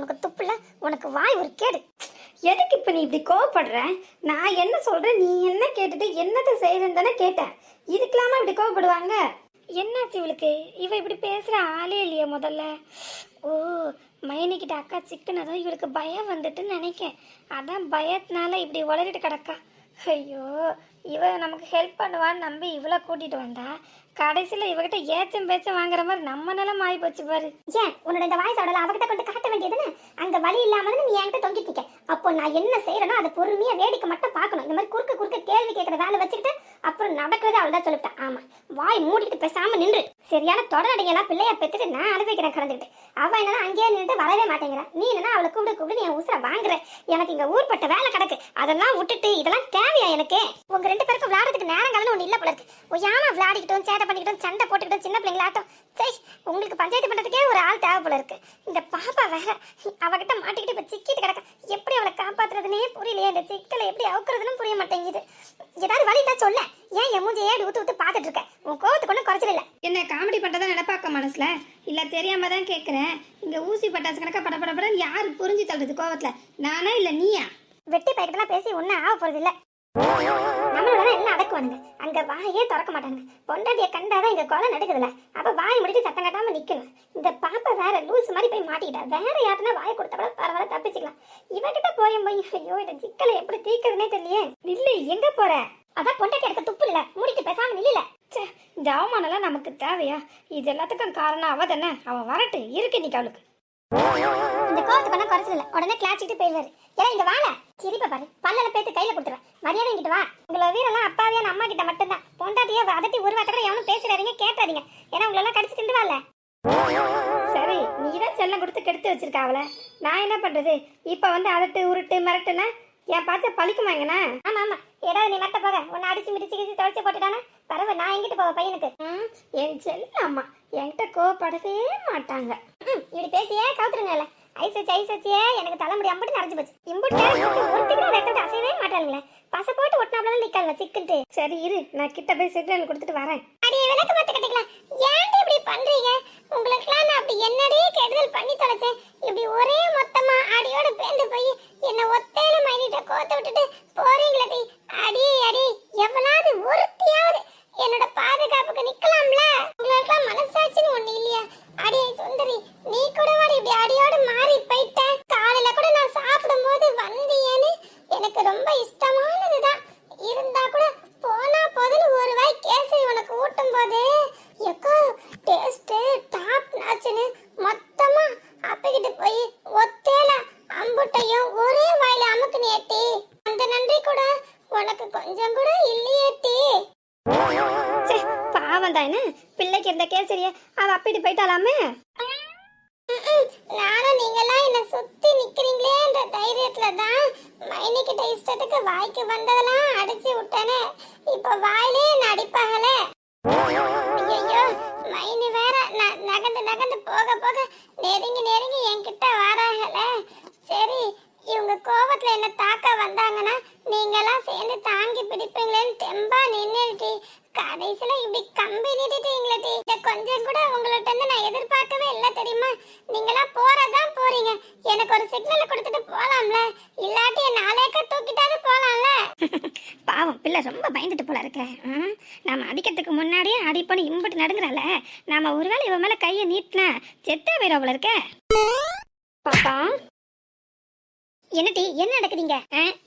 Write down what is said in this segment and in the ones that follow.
உனக்கு துப்புல உனக்கு வாய் ஒரு கேடு. எதுக்கு இப்போ நீ இப்படி கோவப்படுற? நான் என்ன சொல்றேன்? நீ என்ன கேட்டுட்டு என்னத்தை செய்யறேன்னு தானே கேட்டேன். இதுக்கெல்லாமா இப்படி கோவப்படுவாங்க? என்னாச்சு இவளுக்கு? இவ இப்படி பேசுற ஆளே இல்லையே முதல்ல. ஓ மைனிக்கிட்ட அக்கா சிக்கனதும் இவளுக்கு பயம் வந்துட்டுன்னு நினைக்கேன். அதான் பயத்தினால இப்படி உளறிட்டு கிடக்கா. ஐயோ இவ நமக்கு ஹெல்ப் பண்ணுவான்னு நம்பி இவளை கூட்டிட்டு வந்தா கடைசியில இவகிட்ட ஏச்சம் பேச்சம் வாங்குற மாதிரி நம்ம நிலம் ஆகி போச்சு பாரு. ஏன்? உன்னோட இந்த வாய்ஸ் அவடல அவகிட்ட கொண்டு காட்ட வேண்டியதுன்னு? அங்க வழி இல்லாம நீ என்கிட்ட தொங்கிட்டு இருக்க. அப்போ நான் என்ன செய்யறேனோ அதை பொறுமையா வேடிக்கை மட்டும் பார்க்கணும். இந்த மாதிரி குறுக்க குறுக்க கேள்வி கேட்கற வேலை வச்சுக்கிட்டு அப்புறம் நடக்கிறத அவள் தான் சொல்லிவிட்டான் ஆமா. வாய் மூடிட்டு பேசாம நின்று. சரியான தொடரடிங்களா பிள்ளைய பெத்துட்டு நான் அனுபவிக்கிறேன் கடந்துக்கிட்டு. அவ என்னன்னா அங்கேயே நின்று வரவே மாட்டேங்கிறா. நீ என்னன்னா அவளை கூப்பிடு கூப்பிடு என் உசுர வாங்குற. எனக்கு இங்க ஊர்பட்ட வேலை கிடக்கு. அதெல்லாம் விட்டுட்டு இதெல்லாம் தேவையா எனக்கு? உங்க ரெண்டு பேருக்கும் விளையாடுறதுக்கு நேரம் காலம் ஒண்ணு இல்ல போல இருக்கு. ஒய்யாம விளையாடிக்கிட்டும் சேட்டை பண்ணிக்கிட்டும் சண்டை போட்டுக்கிட்டும் சின்ன பிள்ளைங்களாட்டும். சரி உங்களுக்கு பஞ்சாயத்து பண்றதுக்கே ஒரு ஆள் தேவை போல இருக்கு. இந்த பாப்பா வேற அவகிட்ட மாட்டிக்கிட்டு இப்ப சிக்கிட்டு கிடக்க. எப்படி அவளை காப்பாத்துறதுனே புரியலையே இந்த சிக்கலை எப்படி அவுக்குறதுன்னு புரிய மாட்டேங்குது. ஏதாவது வழி தான் சொல்ல ஏன் என் மூஞ்சி ஏடு ஊத்து ஊத்து பாத்துட்டு இருக்க உன் கோவத்துக்கு ஒன்றும் குறைச்சல இல்ல என்ன காமெடி பண்றதா நினைப்பாக்க மனசுல? இல்ல தெரியாம தான் கேக்குறேன். இங்க ஊசி பட்டாசு கணக்கா பட பட படன்னு யாரு புரிஞ்சு தள்ளுறது கோவத்துல? நானா இல்ல நீயா? வெட்டி பைக்கிட்டலாம் பேசி ஒன்றும் ஆக போறது இல்ல நம்மளோட எல்லாம் அடக்குவானுங்க அங்க வாயே திறக்க மாட்டாங்க பொண்டாட்டிய கண்டாதான் இங்க கொலை நடக்குதுல அப்ப வாய் முடிச்சு சத்தம் கட்டாம நிக்கணும். இந்த பாப்பா வேற லூஸ் மாதிரி போய் மாட்டிக்கிட்டா. வேற யாருன்னா வாயை கொடுத்தா கூட பரவாயில்ல தப்பிச்சுக்கலாம். இவகிட்ட போய் போய் ஐயோ இந்த சிக்கலை எப்படி தீக்கிறதுனே தெரியலையே. நில்லு எங்க போற? அதான் பொண்டாட்டி எடுக்க துப்பு இல்ல. முடிக்கு பேசாம நில்ல ச்சே இந்த அவமானம்லாம் நமக்கு தேவையா? இது எல்லாத்துக்கும் காரணம் அவ தானே. அவன் வரட்டு இருக்கு இன்னைக்கு அவளுக்கு. இந்த கோவத்துக்கு ஒன்றும் குறைச்சல உடனே கிளாச்சிட்டு போயிடுவாரு. ஏன்னா இங்க வாழ சிரிப்ப பாரு. பல்லல பேத்து கையில கொடுத்துருவேன். மரியாதை இங்கிட்டு வா. உங்களை வீரெல்லாம் அப்பாவியான அம்மா கிட்ட மட்டும்தான். பொண்டாட்டியே அதட்டி ஒரு வார்த்தை கூட எவனும் பேசுறாதீங்க கேட்டாதீங்க. ஏன்னா உங்களெல்லாம் கடிச்சு திண்டுவாள்ல சரி நீ தான் செல்லம் கொடுத்து கெடுத்து வச்சிருக்க அவளை. நான் என்ன பண்றது? இப்ப வந்து அதட்டு உருட்டு மிரட்டுனா என் பார்த்து பழிக்குமாங்கண்ணா ஆமா ஆமா. ஏதாவது நீ மட்ட போக. உன்னை அடிச்சு மிடிச்சு கிடிச்சு துவைச்சு போட்டுட்டானா? பரவாயில்ல நான் எங்கிட்டு போவ பையனுக்கு? ம், என் செல்ல அம்மா என்கிட்ட கோவப்படவே மாட்டாங்க. ம், இப்படி பேசியே கவுத்துருங்கல்ல. ஐஸ் வச்சு ஐஸ் வச்சியே எனக்கு தலைமுடி அம்பட்டு நிறைஞ்சு போச்சு. இம்புட்டு நேரம் போட்டு ஒருத்தி கூட ரெட்டை அசையவே மாட்டானுங்களே. பச போட்டு ஒட்டினாப்ல நிக்கல சிக்கிட்டு சரி இரு. நான் கிட்ட போய் சிக்னல் கொடுத்துட்டு வரேன். அடியே விளக்கு பார்த்து கட்டிக்கலாம் ஏன்டி இப்படி பண்றீங்க உங்களுக்குலாம் நான் அப்படி என்னடி கெடுதல் பண்ணி தொலைச்சேன் இப்படி ஒரே மொத்தமா அடியோட பேந்து போய் என்ன ஒத்தையில மைனிட்ட கோத்த விட்டுட்டு போறீங்களடி அடி அடி எவ்வளவு ஒருத்தியாவது என்னோட பாதுகாப்புக்கு நிக்கலாம்ல உங்களுக்குலாம் மனசாட்சின்னு ஒண்ணு இல்லையா அடியே சுந்தரி நீ கூட வாடி இப்படி அடியோட மாறி போயிட்ட காலையில கூட நான் சாப்பிடும்போது வந்தியேன்னு எனக்கு ரொம்ப இஷ்டமானதுதான். இருந்தா கூட போனா போதுன்னு ஒரு வாய் கேசரி உனக்கு ஊட்டும் போது. எக்கோ டேஸ்ட் டாப் நாச்சுன்னு மொத்தமா அப்பகிட்டு போய் ஒத்தேல அம்புட்டையும் ஒரே வாயில அமுக்கு நேட்டி அந்த நன்றி கூட உனக்கு கொஞ்சம் கூட இல்லையேட்டி பாவம் தானே. பிள்ளைக்கு இருந்த கேசரிய அவ அப்பிட்டு போயிட்டாலாமே? நானும் என்ன சுத்தி நிக்கிறீங்களேன்ற தைரியத்துல தான் மைனிக்கிட்ட இஷ்டத்துக்கு வாய்க்கு வந்ததெல்லாம் அடிச்சு விட்டேனே. இப்ப வாயிலே என்ன அடிப்பாங்களே ஐயோ மைனி வேற ந- நகர்ந்து நகர்ந்து போக போக நெருங்கி நெருங்கி என்கிட்ட வாராகல. சரி இவங்க கோவத்துல என்ன தாக்க வந்தாங்கன்னா நீங்கெல்லாம் சேர்ந்து தாங்கி பிடிப்பீங்களேன்னு தெம்பா நின்னுட்டு கடைசியில இப்படி கம்பி நீட்டிட்டீங்களே இத கொஞ்சம் கூட உங்கள்ட்ட இருந்து நான் எதிர்பார்க்கவே இல்லை தெரியுமா? நீங்களாம் போறதான் போறீங்க. எனக்கு ஒரு சிக்னல் கொடுத்துட்டு போலாம்ல. இல்லாட்டி என் நாளைக்க தூக்கிட்டாவது போலாம்ல. பாவம் பிள்ளை ரொம்ப பயந்துட்டு போல இருக்க. ம், நாம அடிக்கிறதுக்கு முன்னாடியே அடிப்போன்னு இம்புட்டு நடுங்குறால நாம ஒருவேளை இவன் மேல கையை நீட்டினா செத்தே போயிடும் போல இருக்க. பாப்பா என்னடி என்ன நடக்குதுங்க?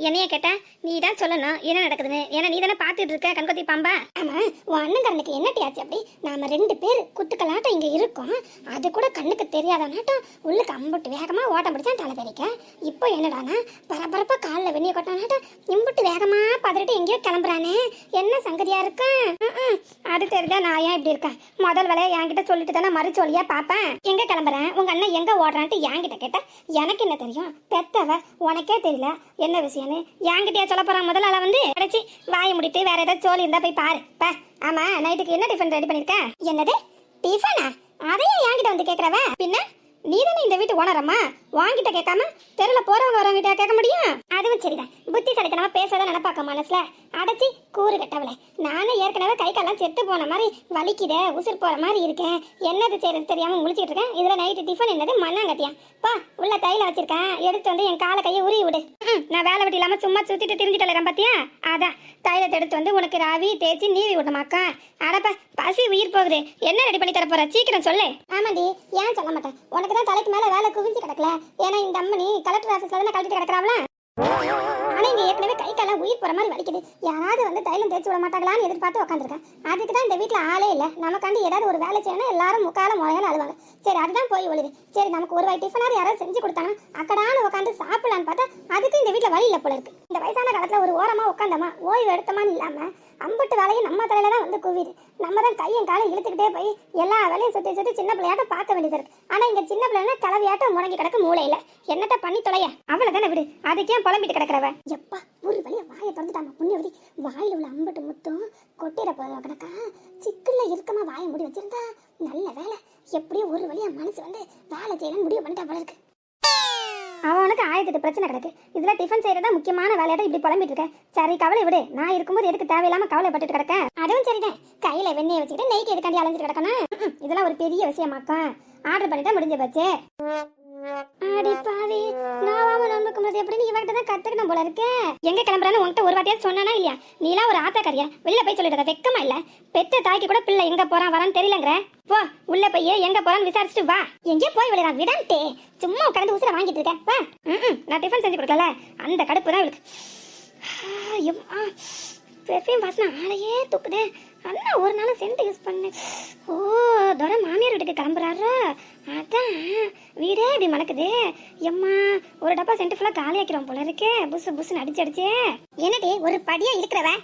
என்னைய கேட்டா நீ தான் சொல்லணும் என்ன நடக்குதுன்னு. ஏன்னா நீ தானே பார்த்துட்டு இருக்க கண்கொத்தி பாம்பா? ஆமா உன் அண்ணன்காரனுக்கு என்னட்டி ஆச்சு அப்படி? நாம ரெண்டு பேர் குத்துக்கலாட்டம் இங்க இருக்கோம். அது கூட கண்ணுக்கு தெரியாத நாட்டம் உள்ளுக்கு அம்புட்டு வேகமா ஓட்டம் பிடிச்சா தலை தெரிக்க இப்போ என்னடானா பரபரப்பா காலில் வெண்ணிய கொட்டானாட்டம் இம்புட்டு வேகமா பதறிட்டு எங்கேயோ கிளம்புறானே. என்ன சங்கதியா இருக்கு? அது தெரிஞ்சா நான் ஏன் இப்படி இருக்கேன்? முதல் வேலையை என்கிட்ட சொல்லிட்டு தானே மறுச்சொல்லியா பார்ப்பேன் எங்க கிளம்புறேன்? உங்க அண்ணன் எங்க ஓடுறான்ட்டு என்கிட்ட கேட்டா எனக்கு என்ன தெரியும்? பெத்தவ உனக்கே தெரியல. என்ன விஷயம்னு? என்கிட்டயா சொல்ல போற முதல்ல ஆளா வந்து? கிடைச்சி வாயை முடிட்டு வேற ஏதாவது சோழி இருந்தா போய் பாரு. பா ஆமா நைட்டுக்கு என்ன டிஃபன் ரெடி பண்ணிருக்க? என்னது? டிஃபனா அதையும் என்கிட்ட வந்து கேக்குறவ? பின்ன? நீ தானே இந்த வீட்டு ஓனரம்மா வாங்கிட்ட கேட்காம தெருவில் போறவங்க வரவங்கிட்ட கேட்க முடியும்? அதுவும் சரிதான். புத்திசாலித்தனமா பேசதான் நினைப்பாக்க மனசுல. அடைச்சி கூறு கட்டவளே. நானும் ஏற்கனவே கை கால்லாம் செத்து போன மாதிரி வலிக்குதே உசுர் போற மாதிரி இருக்கேன் என்னது செய்யறது தெரியாம முழிச்சிட்டு இருக்கேன். இதுல நைட்டு டிஃபன் என்னது? மண்ணாங்கட்டியா. பா உள்ள கையில வச்சிருக்கேன் எடுத்து வந்து என் காலை கையை உருவி விடு. நான் வேலை வெட்டி இல்லாம சும்மா சுத்திட்டு திரிஞ்சிட்டு பாத்தியா? அதான் தைலத்தை எடுத்து வந்து உனக்கு ராவி தேய்ச்சி நீவி விடமாக்கா அடப்பா பசி உயிர் போகுது. என்ன ரெடி பண்ணி தரப்போற சீக்கிரம் சொல்லு. ஆமாண்டி ஏன் சொல்ல மாட்டேன்? உனக்கு தான் தலைக்கு மேல வேலை குவிஞ்சு கிடக்கல. ஏன்னா இந்த அம்மனி கலெக்டர் ஆஃபீஸ்ல தானே கழட்டிட்டு கிடக்குறாங்களா ஆனா இங்க ஏற்கனவே கை காலம் உயிர் போற மாதிரி வலிக்குது. யாராவது வந்து தைலம் தேய்ச்சி விட மாட்டாங்களான்னு எதிர்பார்த்து உட்காந்துருக்கேன் அதுக்கு தான் இந்த வீட்டுல ஆளே இல்ல. நமக்காண்டி ஏதாவது ஒரு வேலை செய்யணும் எல்லாரும் முக்கால முறையால அழுவாங்க. சரி அதுதான் போய் ஒழுது சரி நமக்கு ஒரு வாய் டிஃபனார் யாராவது செஞ்சு கொடுத்தாங்க அக்கடான்னு உட்காந்து சாப்பிடலான்னு பார்த்தா அதுக்கு இந்த வீட்டுல வழி இல்ல போல இருக்கு. இந்த வயசான காலத்துல ஒரு ஓரமா உட்காந்தமா ஓய்வு எடுத்தமான்னு இல்லாம அம்பட்டு வேலையும் நம்ம தலையில தான் வந்து குவிது நம்ம தான் கையும் காலம் இழுத்துக்கிட்டே போய் எல்லா வேலையும் சுற்றி சுற்றி சின்ன பிள்ளையாட்டம் பார்க்க வேண்டியது இருக்கு. ஆனா இங்க சின்ன பிள்ளைனா கலவையாட்டம் முடங்கி கிடக்கு மூளையில. என்னத்த பண்ணி தொலைய? அவ்வளவுதானே விடு. அதுக்கே புலம்பிட்டு கிடக்குறவ. எப்பா ஒரு வழியா வாயை திறந்துட்டாங்க புண்ணியவதி? வாயில உள்ள அம்பட்டு முத்தும் கொட்டிட போதும் கணக்கா சிக்கல்ல இருக்கமா வாயை முடி வச்சிருந்தா நல்ல வேலை. எப்படியோ ஒரு வழியா மனசு வந்து வேலை செய்யணும்னு முடிவு பண்ணிட்டா போல இருக்கு. அவனுக்கு ஆயிரத்தெட்டு பிரச்சனை கிடக்கு. இதுல டிஃபன் செய்யறதா முக்கியமான வேலையாக இப்படி புலம்பிட்டு இருக்க. சரி கவலை விடு. நான் இருக்கும்போது எதுக்கு தேவையில்லாம கவலைப்பட்டுட்டு கிடக்கேன் அதுவும் சரிதான். கையில வெண்ணெய் வச்சுக்கிட்டு நெய்க்கு எதுக்காண்டி அலைஞ்சிட்டு கிடக்கணும்? இதெல்லாம் ஒரு பெரிய விஷயமாக்கா. ஆர்டர் பண்ணிட்டா முடிஞ்ச போச்சு. அடி பாவி. நான் வாம நோன்பு கும்பிடுறது எப்படி நீ இவகிட்ட தான் கத்துக்கணும் போல இருக்க. எங்க கிளம்புறான்னு உன்கிட்ட ஒரு வாட்டியா சொன்னானா இல்லையா? நீலாம் ஒரு ஆத்தாக்காரியா? வெளில போய் சொல்லிட்டு வெக்கமா இல்ல? பெத்த தாய்க்கு கூட பிள்ளை எங்க போறான் வரான்னு தெரியலங்கிற? போ உள்ள போய் எங்க போறான்னு விசாரிச்சுட்டு வா. எங்கேயோ போய் விளையா விடான்ட்டே. சும்மா உட்காந்து உசுர வாங்கிட்டு இருக்கேன் வா. ம் நான் டிஃபன் செஞ்சு கொடுக்கல. அந்த கடுப்பு தான் இவளுக்கு. பெர்ஃப்யூம் வாசனை ஆளையே தூக்குதே. அண்ணா ஒரு நாள் சென்ட் யூஸ் பண்ணு. ஓ தோட மாமியார் வீட்டுக்கு கிளம்புறாரா? அதான் வீடே இப்படி மணக்குது. எம்மா ஒரு டப்பா சென்ட் ஃபுல்லாக காலியாக்கிறோம் போல இருக்கே. புசு புசுன்னு அடிச்சு அடிச்சே. என்னடி ஒரு படியா இருக்கிறவன்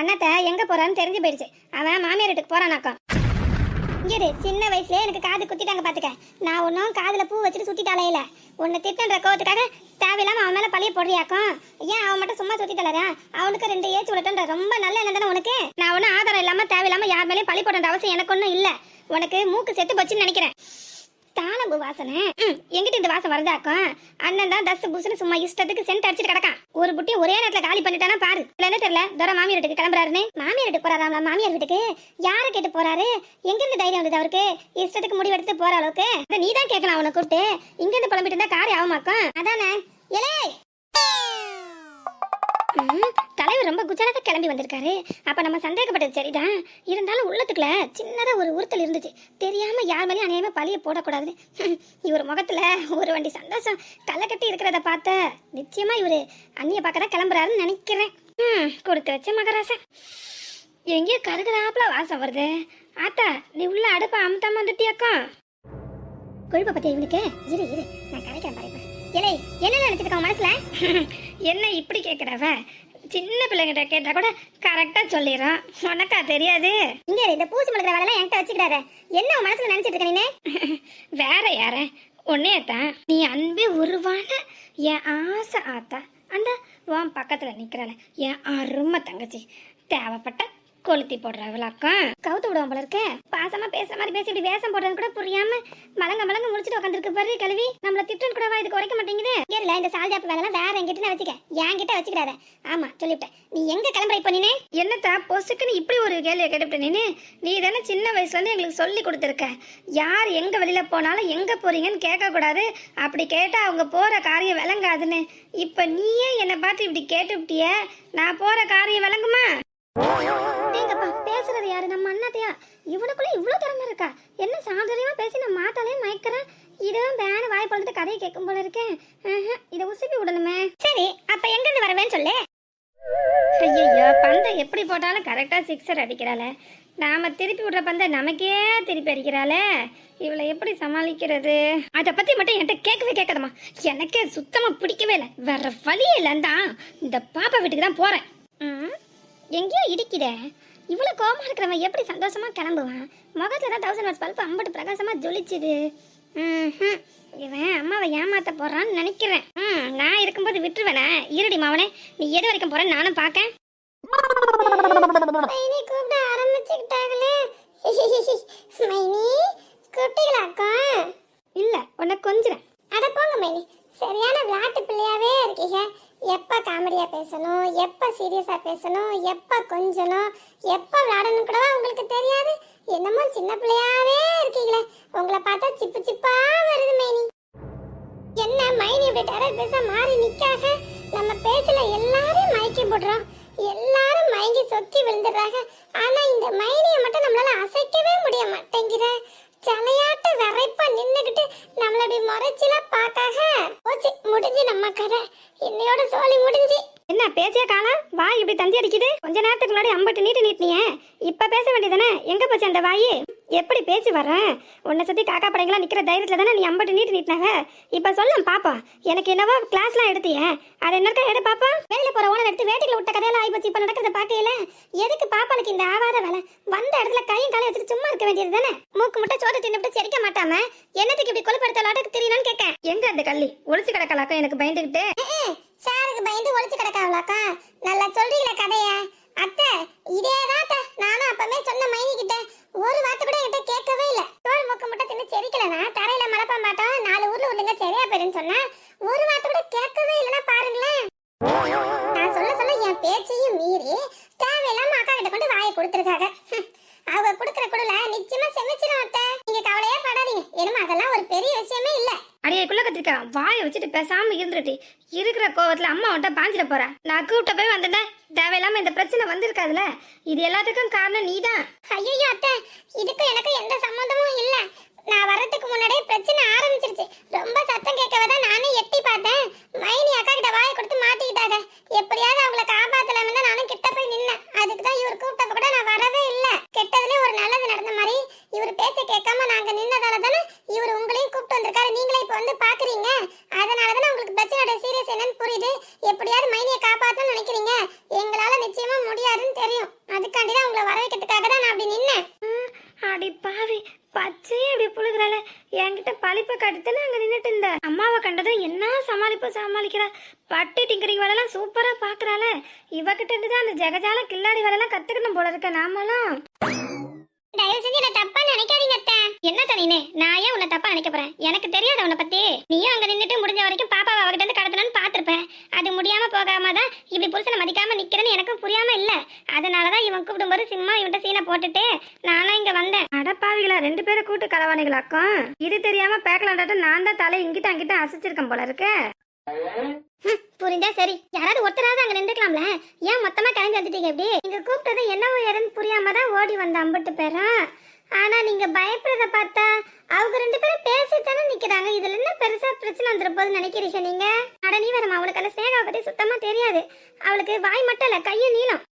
அண்ணாத்த எங்க போறான்னு தெரிஞ்சு போயிடுச்சு. அவன் மாமியார் வீட்டுக்கு போறானாக்கா இரு, சின்ன வயசுல எனக்கு காது குத்திட்டாங்க பாத்துக்க. நான் ஒன்றும் காதுல பூ வச்சுட்டு சுத்திட்டாலையில உன்னை திட்டன்ற கோவத்துக்காக தேவையில்லாம அவன் மேல பழைய பொடியாக்கும் ஏன் அவன் மட்டும் சும்மா சுத்தி தலறா அவனுக்கு ரெண்டு ஏச்சு விடட்டுன்ற ரொம்ப நல்ல எண்ணம் தானே உனக்கு? நான் ஒன்றும் ஆதாரம் இல்லாம தேவையில்லாம யார் மேலேயும் பழி போடுற அவசியம் எனக்கு ஒன்றும் இல்லை. உனக்கு மூக்கு செத்து போச்சுன்னு நினைக்கிறேன். தாளம்பு வாசனை? ம் எங்கிட்ட இந்த வாசம் வருதாக்கும்? அண்ணன் தான் தஸ் புசுன்னு சும்மா இஷ்டத்துக்கு சென்ட் அடிச்சிட்டு கிடக்கான். ஒரு புட்டி ஒரே நேரத்துல காலி பண்ணிட்டானா பாரு. இல்ல என்ன தெரியல? தோர மாமியார் வீட்டுக்கு கிளம்புறாருன்னு. மாமியார் வீட்டுக்கு போறாராம் மாமியார் வீட்டுக்கு? யாரை கேட்டு போறாரு? எங்க இருந்து தைரியம் வந்தது அவருக்கு? இஷ்டத்துக்கு முடிவு எடுத்து போற அளவுக்கு? இதை நீ தான் கேட்கலாம் அவனை கூப்பிட்டு. இங்க இருந்து புலம்பிட்டு இருந்தா காரி ஆகுமாக்கும்? அதானே? எலே தலைவர் ரொம்ப குஜராத்தை கிளம்பி வந்திருக்காரு. அப்போ நம்ம சந்தேகப்பட்டது சரிதான் இருந்தாலும் உள்ளத்துக்குள்ள சின்னதாக ஒரு உறுத்தல் இருந்துச்சு. தெரியாம யார் மேலேயும் அநியாயமாக பழிய போடக்கூடாதுன்னு. இவர் முகத்துல ஒரு வண்டி சந்தோஷம். களை கட்டி இருக்கிறத பார்த்த நிச்சயமா இவரு அண்ணிய பார்க்க தான் கிளம்புறாருன்னு நினைக்கிறேன். ம், கொடுத்து வச்ச மகராசா. எங்கேயோ கருகுறாப்புல வாசம் வருது. ஆத்தா நீ உள்ள அடுப்ப அமுத்தாம வந்துட்டியாக்கா? குழுப்ப பத்தி இவனுக்கு? இரு இரு நான் கரைக்கிறேன் பாருப்பேன் இப்ப. என்ன நினைச்சிட்டு மனசுல? என்ன இப்படி கேட்குறவ சின்ன பிள்ளைங்கிட்ட கேட்டா கூட கரெக்டா சொல்லிடுறான். உனக்கா தெரியாது? இங்க இந்த பூச்சி முழுக்கிற வேலை என்கிட்ட வச்சுக்கிடாத. என்ன உன் மனசுல நினைச்சிட்டு இருக்க நீனு? வேற யார? உன்னே தான். நீ அன்பே உருவான என் ஆசை ஆத்தா. அந்த உன் பக்கத்துல நிக்கிறாள என் அருமை தங்கச்சி. தேவைப்பட்ட கொளுத்தி போடுற விளக்கம் கவுத்து விடுவோம் போல இருக்க. பாசமா பேசுற மாதிரி பேசி இப்படி வேஷம் போடுறது கூட புரியாம மலங்க மலங்க முடிச்சுட்டு உட்காந்துருக்கு பாரு கழுவி. நம்மள திட்டன் கூடவா இதுக்கு உரைக்க மாட்டேங்குது? இல்ல இந்த சால்ஜாப்பு வேலை வேற என்கிட்ட நான் வச்சுக்க. என்கிட்ட வச்சுக்கிறாத ஆமா சொல்லிவிட்டேன். நீ எங்க கிளம்புற இப்போ என்னத்தா பொசுக்குன்னு இப்படி ஒரு கேள்வியை கேட்டுவிட்ட நின்னு நீ தானே சின்ன வயசுல இருந்து எங்களுக்கு சொல்லி கொடுத்துருக்க. யார் எங்க வெளியில போனாலும் எங்க போறீங்கன்னு கேட்க கூடாது அப்படி கேட்டா அவங்க போற காரியம் விளங்காதுன்னு. இப்ப நீயே என்னை பார்த்து இப்படி கேட்டுவிட்டிய? நான் போற காரியம் விளங்குமா? ஏங்கப்பா பேசுறது யாரு? நம்ம அண்ணாத்தையா? இவனுக்குள்ள இவ்வளவு திறமை இருக்கா? என்ன சாதுரியமா பேசி நான் மாட்டாலே மயக்கிறேன்? இதுவும் பேனு வாய் பழுத்து கதையை கேட்கும் போல இருக்கேன் இதை உசுப்பி விடணுமே. சரி அப்ப எங்க இருந்து வரவேன்னு சொல்லு. ஐயோ பந்தை எப்படி போட்டாலும் கரெக்டா சிக்ஸர் அடிக்கிறாளே. நாம திருப்பி விடுற பந்தை நமக்கே திருப்பி அடிக்கிறாளே. இவளை எப்படி சமாளிக்கிறது? அதை பத்தி மட்டும் என்கிட்ட கேட்கவே கேட்காதம்மா. எனக்கே சுத்தமா பிடிக்கவே இல்லை. வேற வழியே இல்லைந்தான் இந்த பாப்பா வீட்டுக்கு தான் போறேன். ம், எங்கேயோ இடிக்குதே இவ்வளோ கோவமா இருக்கிறவன் எப்படி சந்தோஷமா கிளம்புவான்? முகத்தில் தான் தௌசண்ட் வாட்ஸ் பல்ப் அம்பட்டு பிரகாசமாக ஜொலிச்சுது. ம் இவன் அம்மாவை ஏமாத்த போகிறான்னு நினைக்கிறேன். ம் நான் இருக்கும்போது விட்டுருவேனே? இருடி மாவனே நீ எது வரைக்கும் போகிறேன்னு நானும் பார்க்கேன் கூப்பிட ஆரம்பிச்சுக்கிட்டாங்களே மைனி கூப்பிட்டீங்களாக்கா இல்ல உன்னை கொஞ்சுறேன் அட போங்க மைனி சரியான விளையாட்டு பிள்ளையாவே இருக்கீங்க எப்ப காமெடியா பேசணும் எப்ப சீரியஸா பேசணும் எப்ப கொஞ்சணும் எப்ப விளையாடணும் கூட உங்களுக்கு தெரியாது என்னமோ சின்ன பிள்ளையாவே இருக்கீங்களே உங்களை பார்த்தா சிப்பு சிப்பா வருது மைனி என்ன மைனி இப்படி டெரர் பேச மாறி நிக்காக நம்ம பேச்சுல எல்லாரையும் மயக்கி போடுறோம். எல்லாரும் மயங்கி சொத்தி விழுந்துடுறாங்க. ஆனா இந்த மைனியை மட்டும் நம்மளால அசைக்கவே முடிய மாட்டேங்கிற. தலையாட்ட வரைப்பா நின்னுகிட்டு நம்மள அப்படி முறைச்சிலாம் பார்க்காக போச்சு முடிஞ்சு நம்ம கதை. என்னையோட சோழி முடிஞ்சு. என்ன பேச்சே காணா? வாய் இப்படி தந்தி அடிக்குது? கொஞ்ச நேரத்துக்கு முன்னாடி அம்பட்டு நீட்டு நீட்டினியே. இப்ப பேச வேண்டியதானே எங்க போச்சு அந்த வாய்? எப்படி பேச்சு வர்றேன் உன்னை சுத்தி காக்கா படைங்களா நிக்கிற தைரியத்துல தானே நீ அம்பட்டு நீட்டு நீட்டினாங்க இப்ப சொல்ல பாப்பா எனக்கு என்னவோ கிளாஸ்லாம் எடுத்தியே. அது என்னக்கா எடு பாப்பா வெளியில போற ஓனர் எடுத்து வேட்டையில விட்ட கதையெல்லாம் ஆயிப்போச்சு. இப்ப நடக்கிறத பார்க்கையில எதுக்கு பாப்பாளுக்கு இந்த ஆவாத வேலை? வந்த இடத்துல கையும் காலையும் வச்சுட்டு சும்மா இருக்க வேண்டியது தானே? மூக்கு முட்டை சோறு தின்னுட்டு செரிக்க மாட்டாம என்னத்துக்கு இப்படி கொழுப்படுத்தலாட்டுக்கு தெரியணும்னு கேட்க? எங்க அந்த கள்ளி? ஒளிச்சு கிடக்கலாக்கும் எனக்கு பயந்துகிட்டு? சாருக்கு பயந்து ஒளிச்சு கிடக்காவலாக்கா நல்லா சொல்றீங்களா கதைய. அத்தை இதேதான் நானும் அப்பவே சொன்ன மைனி கிட்ட ஒரு வார்த்தை கூட என்கிட்ட கேட்கவே இல்ல தோல் மூக்கு மட்டும் தின்னு செரிக்கலனா தரையில மலப்பா மாட்டோம் நாலு ஊர்ல உள்ளுங்க சரியா போயிருன்னு சொன்னா ஒரு வார்த்தை கூட கேட்கவே இல்லைன்னா பாருங்களேன் நான் சொல்ல சொல்ல என் பேச்சையும் மீறி தேவையில்லாம அக்கா கிட்ட கொண்டு வாயை கொடுத்துருக்காங்க ஹம். அவங்க கொடுக்குற குடுல நிச்சயமா செமிச்சிடும் அத்தை நீங்க கவலையே படாதீங்க என்னமா அதெல்லாம் ஒரு பெரிய விஷயமே இல்ல அடியே குள்ள கத்திரிக்கா வாயை வச்சுட்டு பேசாம இருந்துட்டு இருக்கிற கோவத்துல அம்மா உன்ட்ட பாஞ்சிட போறா. நான் கூப்பிட்ட போய் வந்துட்டேன் தேவையில்லாம இந்த பிரச்சனை வந்திருக்காதுல. இது எல்லாத்துக்கும் காரணம் நீதான். ஐயோ அத்தை இதுக்கு எனக்கு எந்த சம்மந்தமும் இல்ல. நான் வர்றதுக்கு முன்னாடியே பிரச்சனை ஆரம்பிச்சிருச்சு. ரொம்ப சத்தம் கேட்கவே தான் நானே எட்டி பார்த்தேன். மைனி அக்கா கிட்ட வாயை கொடுத்து மாட்டிக்கிட்டாங்க. எப்படியாவது அவங்கள காப்பாத்தலாம்னு தான் நானும் கிட்ட போய் நின்னேன். அதுக்கு தான் இவர் கூப்பிட்டப்ப கூட நான் வரவே இல்ல. கெட்டதுலேயே ஒரு நல்லது நடந்த மாதிரி இவர் பேச்ச கேட்க நாங்க நின்னதால தானே இவர் உங்களையும் கூப்பிட்டு வந்திருக்காரு நீங்களே இப்போ வந்து பாக்குறீங்க அதனால தானே உங்களுக்கு பிரச்சனையோட சீரியஸ் என்னன்னு புரியுது எப்படியாவது மைனியை காப்பாத்தணும்னு நினைக்கிறீங்க எங்களால நிச்சயமா முடியாதுன்னு தெரியும் அதுக்காண்டி தான் உங்களை வர வைக்கிறதுக்காக தான் நான் அப்படி நின்னேன் ம், அடி பாவி பச்சையே அப்படி புழுகிறாள என்கிட்ட பழிப்ப கடுத்துன்னு அங்க நின்னுட்டு இருந்த அம்மாவை கண்டதும் என்ன சமாளிப்பு சமாளிக்கிறா பட்டி டிங்கரிங் வேலைலாம் சூப்பரா பாக்குறாள? இவகிட்ட இருந்து தான் அந்த ஜெகஜால கில்லாடி வேலைலாம் கத்துக்கணும் போல இருக்க நாமளும். தயவு செஞ்சு என்ன தப்பா நினைக்காதீங்க அத்தை. என்ன தனினே நான்? ஏன் உன்னை தப்பா நினைக்க போறேன்? எனக்கு தெரியாது உன்னை பத்தி. நீயும் அங்க நின்னுட்டு முடிஞ்ச வரைக்கும் பாப்பாவை அவகிட்ட இருந்து கடத்தணும்னு பாத்திருப்பேன் அது முடியாம போகாம தான் இப்படி புருஷனை மதிக்காம நிக்கிறேன்னு எனக்கும் புரியாம இல்ல. அதனாலதான் இவன் கூப்பிடும்போது சும்மா இவன்ட்ட சீனை போட்டுட்டு நானும் இங்க வந்தேன். அடப்பாவிகளா ரெண்டு பேரும் கூட்டு களவாணிகளாக்கும் இது தெரியாம பேக்கலாண்டாட்ட நான் தான் தலை இங்கிட்ட அங்கிட்ட அசைச்சிருக்கேன் போல இருக்கு. புரிஞ்சா சரி. யாராவது ஒருத்தராவது அங்க நின்றுக்கலாம்ல? ஏன் மொத்தமா கிளம்பி வந்துட்டீங்க இப்படி? நீங்க கூப்பிட்டது என்னவோ ஏதுன்னு புரியாம தான் ஓடி வந்த அம்பட்டு பேரும் ஆனா நீங்க பயப்படுறத பார்த்தா அவங்க ரெண்டு பேரும் பேசித்தானே நிக்கிறாங்க. இதுல என்ன பெருசா பிரச்சனை வந்துட போகுதுன்னு நினைக்கிறீங்க நீங்க? அட நீ வரமா அவளுக்கு அந்த ஸ்னேகாவை பத்தி சுத்தமா தெரியாது. அவளுக்கு வாய் மட்டும் இல்ல கையும் நீளம்.